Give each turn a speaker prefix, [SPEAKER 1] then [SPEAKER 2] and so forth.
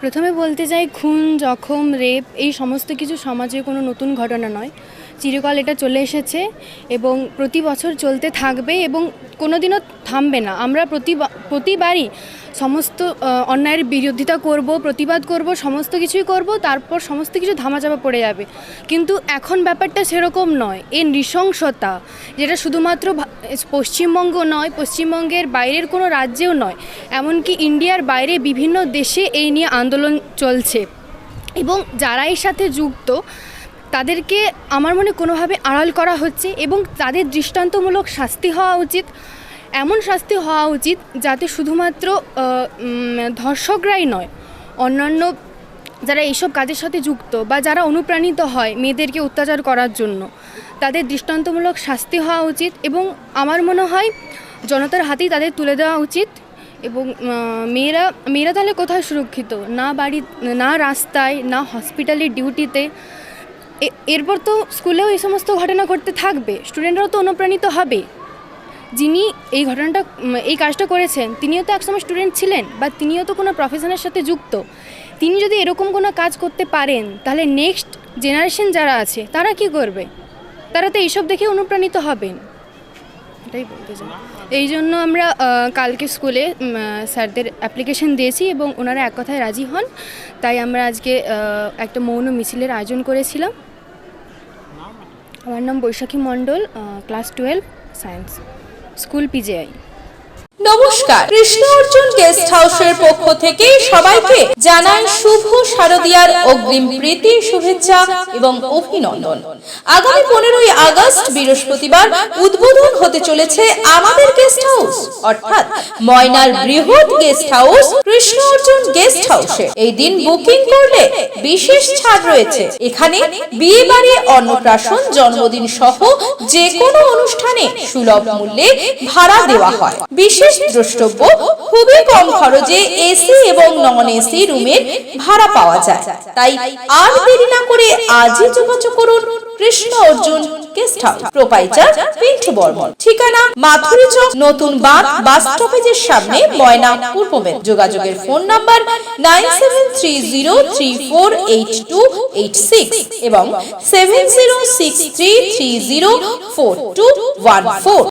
[SPEAKER 1] প্রথমে বলতে চাই খুন জখম রেপ এই সমস্ত কিছু সমাজে কোনো নতুন ঘটনা নয়। চিরকাল এটা চলে এসেছে এবং প্রতি বছর চলতে থাকবে এবং কোনোদিনও থামবে না। আমরা প্রতি প্রতিবারই সমস্ত অন্যায়ের বিরোধিতা করব, প্রতিবাদ করব, সমস্ত কিছুই করব, তারপর সমস্ত কিছু ধামাচাপা পড়ে যাবে। কিন্তু এখন ব্যাপারটা সেরকম নয়। এই নৃশংসতা, যেটা শুধুমাত্র পশ্চিমবঙ্গ নয়, পশ্চিমবঙ্গের বাইরের কোনো রাজ্যেও নয়, এমনকি ইন্ডিয়ার বাইরে বিভিন্ন দেশে এই নিয়ে আন্দোলন চলছে। এবং যারা এর সাথে যুক্ত তাদেরকে আমার মনে কোনোভাবে আড়াল করা হচ্ছে এবং তাদের দৃষ্টান্তমূলক শাস্তি হওয়া উচিত, এমন শাস্তি হওয়া উচিত যাতে শুধুমাত্র ধর্ষকরাই নয়, অন্যান্য যারা এইসব কাজের সাথে যুক্ত বা যারা অনুপ্রাণিত হয় মেয়েদেরকে অত্যাচার করার জন্য, তাদের দৃষ্টান্তমূলক শাস্তি হওয়া উচিত এবং আমার মনে হয় জনতার হাতেই তাদের তুলে দেওয়া উচিত এবং মেয়েরা মেয়েরা তাহলে কোথায় সুরক্ষিত? না বাড়ি, না রাস্তায়, না হসপিটালের ডিউটিতে এরপর তো স্কুলেও এই সমস্ত ঘটনা ঘটতে থাকবে। স্টুডেন্টরাও তো অনুপ্রাণিত হবে। যিনি এই ঘটনাটা এই কাজটা করেছেন, তিনিও তো একসময় স্টুডেন্ট ছিলেন, বা তিনিও তো কোনো প্রফেশনের সাথে যুক্ত। তিনি যদি এরকম কোনো কাজ করতে পারেন, তাহলে নেক্সট জেনারেশন যারা আছে, তারা কি করবে? তারা তো এইসব দেখে অনুপ্রাণিত হবেন। এটাই বলতে চাই। এই জন্য আমরা কালকে স্কুলে স্যারদের অ্যাপ্লিকেশন দিয়েছি এবং ওনারা এক কথায় রাজি হন। তাই আমরা আজকে একটা মৌন মিছিলের আয়োজন করেছিলাম। আমার নাম Baishakhi Mondal class twelve science school PJI
[SPEAKER 2] নমস্কার। কৃষ্ণ অর্জুন গেস্ট হাউসের পক্ষ থেকে সবাইকে জানাই শুভ শারদিয়ার অগ্রিম প্রীতি, শুভেচ্ছা এবং অভিনন্দন। আগামী পনেরোই আগস্ট বৃহস্পতিবার উদ্বোধন হতে চলেছে আমাদের গেস্ট হাউস অর্থাৎ ময়নার বৃহৎ গেস্ট হাউস কৃষ্ণ অর্জুন হাউসে এই দিন বুকিং করলে বিশেষ ছাড় রয়েছে। এখানে বিয়ে বাড়ি অন্নপ্রাশন জন্মদিন সহ যে কোনো অনুষ্ঠানে সুলভ মূল্যে ভাড়া দেওয়া হয়। বিশেষ দ্রষ্টব্য খুবই কম খরচে এসি এবং নন এসি রুমের ভাড়া পাওয়া যায়। তাই আর দেরি না করে আজই যোগাযোগ করুন। Krishna Arjun guest house proprietor Pintu Barman ঠিকানা মাথুরি চক, নতুন বাঁধ, বাস স্টপেজের সামনে ময়না পূর্ব যোগাযোগের phone number nine seven three zero three four eight two eight six এবং seven zero six three three zero four two one four.